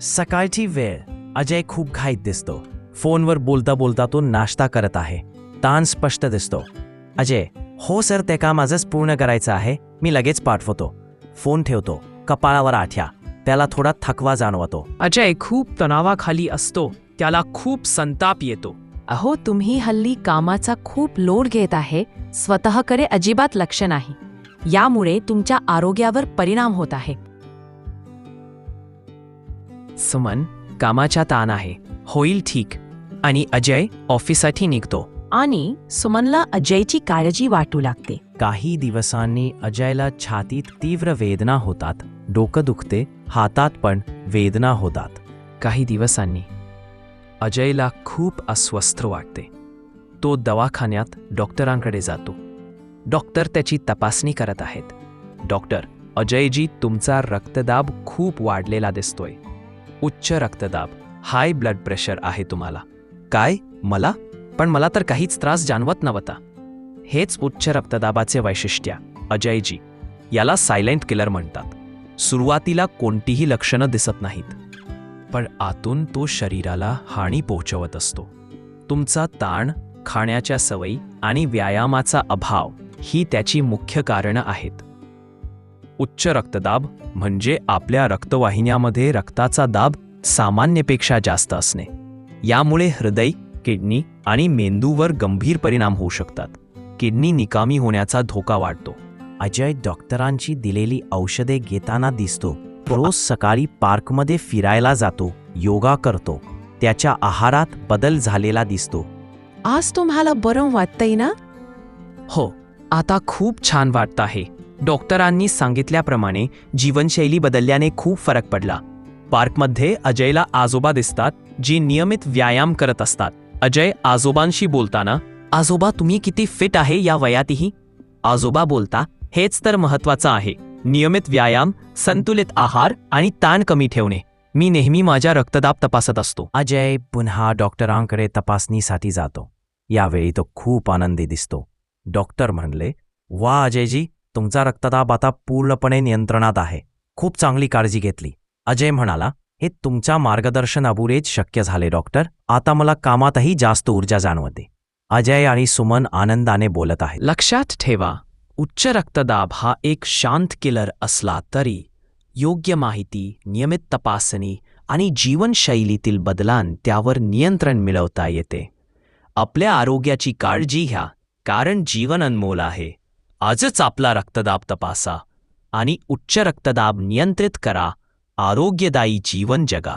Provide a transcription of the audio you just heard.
सकाळची वेळ अजय खूप घाईत दिसतो. फोनवर बोलता बोलता तो नाश्ता करत आहे. ताण स्पष्ट दिसतो. अजय हो सर ते काम आजच पूर्ण करायचं आहे. मी लगेच पाठवतो. फोन ठेवतो. कपाळावर आठ्या. त्याला थोडा थकवा जाणवतो. अजय खूप तणावाखाली असतो. त्याला खूप संताप येतो. अहो तुम्ही हल्ली कामाचा खूप लोड घेत आहे. स्वतःकडे अजिबात लक्ष नाही. यामुळे तुमच्या आरोग्यावर परिणाम होत आहे. सुमन कामाच्या ताण आहे. होईल ठीक. आणि अजय ऑफिससाठी निघतो. आणि सुमनला अजयची काळजी वाटू लागते. काही दिवसांनी अजयला छातीत तीव्र वेदना होतात. डोकं दुखते हातात पण वेदना होतात. काही दिवसांनी अजयला खूप अस्वस्थ वाटते. तो दवाखान्यात डॉक्टरांकडे जातो. डॉक्टर त्याची तपासणी करत आहेत. डॉक्टर अजयजी तुमचा रक्तदाब खूप वाढलेला दिसतोय. उच्च रक्तदाब हाय ब्लड प्रेशर आहे तुम्हाला. काय? मला? पण मला तर काहीच त्रास जाणवत नव्हता. हेच उच्च रक्तदाबाचे वैशिष्ट्य अजयजी. याला सायलेंट किलर म्हणतात. सुरुवातीला कोणतीही लक्षणं दिसत नाहीत. पण आतून तो शरीराला हानी पोहोचवत असतो. तुमचा ताण खाण्याच्या सवयी आणि व्यायामाचा अभाव ही त्याची मुख्य कारणं आहेत. उच्च रक्तदाब म्हणजे आपल्या रक्तवाहिन्यामध्ये रक्ताचा दाब सामान्यपेक्षा जास्त असणे. यामुळे हृदय किडनी आणि मेंदूवर गंभीर परिणाम होऊ शकतात. किडनी निकामी होण्याचा धोका वाढतो. अजय डॉक्टरांची दिलेली औषधे घेताना दिसतो. रोज सकाळी पार्कमध्ये फिरायला जातो योगा करतो. त्याच्या आहारात बदल झालेला दिसतो. आज तुम्हाला बरं वाटतंय ना? हो. आता खूप छान वाटत आहे. डॉक्टरांनी सांगितल्याप्रमाणे जीवनशैली बदलल्याने खूप फरक पडला. पार्कमध्ये अजयला आजोबा दिसतात जी नियमित व्यायाम करत असतात. अजय आजोबांशी बोलताना आजोबा तुम्ही किती फिट आहे या वयातही? आजोबा बोलता हेच तर महत्वाचं आहे. नियमित व्यायाम संतुलित आहार आणि ताण कमी ठेवणे. मी नेहमी माझ्या रक्तदाब तपासत असतो. अजय पुन्हा डॉक्टरांकडे तपासणीसाठी जातो. यावेळी तो खूप आनंदी दिसतो. डॉक्टर म्हणले वा अजयजी तुमचा रक्तदाब आता पूर्णपणे नियंत्रणात आहे. खूप चांगली काळजी घेतली. अजय म्हणाला हे तुमच्या मार्गदर्शनाबुरेच शक्य झाले डॉक्टर. आता मला कामातही जास्त ऊर्जा जाणवते. अजय आणि सुमन आनंदाने बोलत आहे लक्षात ठेवा उच्च रक्तदाब हा एक शांत किलर असला तरी योग्य माहिती नियमित तपासणी आणि जीवनशैलीतील बदलां त्यावर नियंत्रण मिळवता येते. आपल्या आरोग्याची काळजी घ्या कारण जीवन अनमोल आहे. आजच आपला रक्तदाब तपासा आणि उच्च रक्तदाब नियंत्रित करा. आरोग्यदायी जीवन जगा.